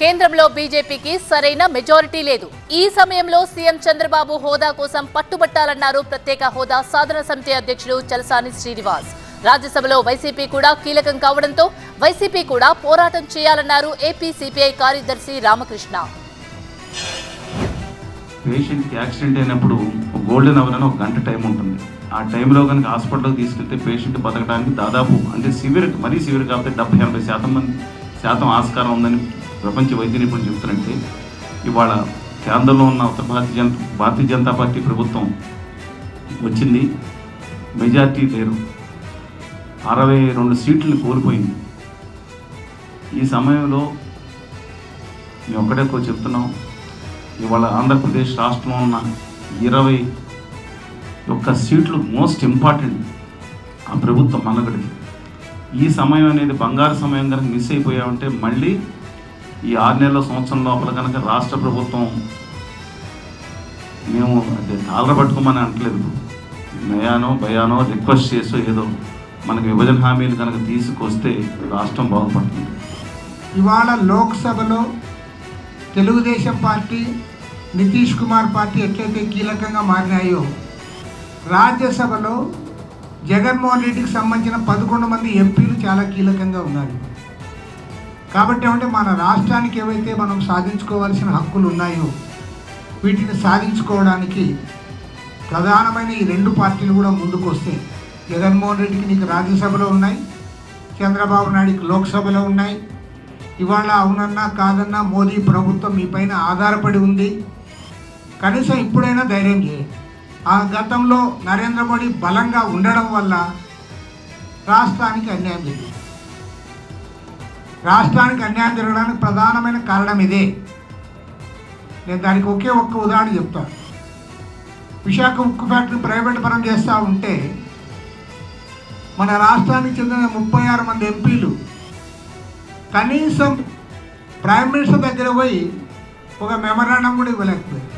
కేంద్రంలో బీజేపీకి సరైన మెజారిటీ లేదు. ఈ సమయంలో సీఎం చంద్రబాబు హోదా కోసం పట్టుబట్టాలన్నారు ప్రత్యేక హోదా సాధన సమితి అధ్యక్షుడు చలసాని శ్రీనివాస్. రాజ్యసభలో వైసీపీ కూడా కీలకం కావడంతో వైసీపీ కూడా పోరాటం చేయాలన్నారు ఏపీ సిపిఐ కార్యదర్శి రామకృష్ణ. పేషెంట్కి యాక్సిడెంట్ అయినప్పుడు గోల్డెన్ అవర్ అని ఒక గంట టైం ఉంటుంది. ఆ టైంలో కనుక హాస్పిటల్కి తీసుకెళ్తే పేషెంట్ బతకడానికి దాదాపు అంటే సివియర్ మరీ సివియర్ కాబట్టి డెబ్బై ఎనభై శాతం మంది శాతం ఆస్కారం ఉందని ప్రపంచ వైద్య నిపుణులు చెప్తారంటే ఇవాళ కేంద్రంలో ఉన్న ఉత్తర భారతీయ జన భారతీయ జనతా పార్టీ ప్రభుత్వం వచ్చింది మెజార్టీ లేరు అరవై రెండు సీట్లను కోల్పోయింది. ఈ సమయంలో మేము ఒక్కడే ఎక్కువ చెప్తున్నాం ఇవాళ ఆంధ్రప్రదేశ్ రాష్ట్రంలో ఉన్న ఇరవై ఒక్క సీట్లు మోస్ట్ ఇంపార్టెంట్ ఆ ప్రభుత్వం మనగడికి. ఈ సమయం అనేది బంగారు సమయం కనుక మిస్ అయిపోయామంటే మళ్ళీ ఈ ఆరు నెలల సంవత్సరం లోపల కనుక రాష్ట్ర ప్రభుత్వం మేము అదే కాలర పట్టుకోమని అనట్లేదు. నయానో భయానో రిక్వెస్ట్ చేసో ఏదో మనకి విభజన హామీలు కనుక తీసుకొస్తే రాష్ట్రం బాగుపడుతుంది. ఇవాళ లోక్సభలో తెలుగుదేశం పార్టీ నితీష్ కుమార్ పార్టీ ఎట్లయితే కీలకంగా మారినాయో రాజ్యసభలో జగన్మోహన్ రెడ్డికి సంబంధించిన పదకొండు మంది ఎంపీలు చాలా కీలకంగా ఉన్నారు. కాబట్టి ఏమంటే మన రాష్ట్రానికి ఏవైతే మనం సాధించుకోవాల్సిన హక్కులు ఉన్నాయో వీటిని సాధించుకోవడానికి ప్రధానమైన ఈ రెండు పార్టీలు కూడా ముందుకొస్తే జగన్మోహన్ రెడ్డికి నీకు రాజ్యసభలో ఉన్నాయి చంద్రబాబు నాయుడికి లోక్సభలో ఉన్నాయి. ఇవాళ అవునన్నా కాదన్నా మోదీ ప్రభుత్వం మీ పైన ఆధారపడి ఉంది. కనీసం ఇప్పుడైనా ధైర్యం చేయండి. ఆ గతంలో నరేంద్ర మోడీ బలంగా ఉండడం వల్ల రాష్ట్రానికి అన్యాయం జరిగింది. రాష్ట్రానికి అన్యాయం జరగడానికి ప్రధానమైన కారణం ఇదే. నేను దానికి ఒకే ఒక్క ఉదాహరణ చెప్తాను విశాఖ ఉక్కు ఫ్యాక్టరీ ప్రైవేట్ పరం చేస్తూ ఉంటే మన రాష్ట్రానికి చెందిన ముప్పై ఆరు మంది ఎంపీలు కనీసం ప్రైమ్ మినిస్టర్ దగ్గర పోయి ఒక మెమరాండం కూడా ఇవ్వలేకపోయారు.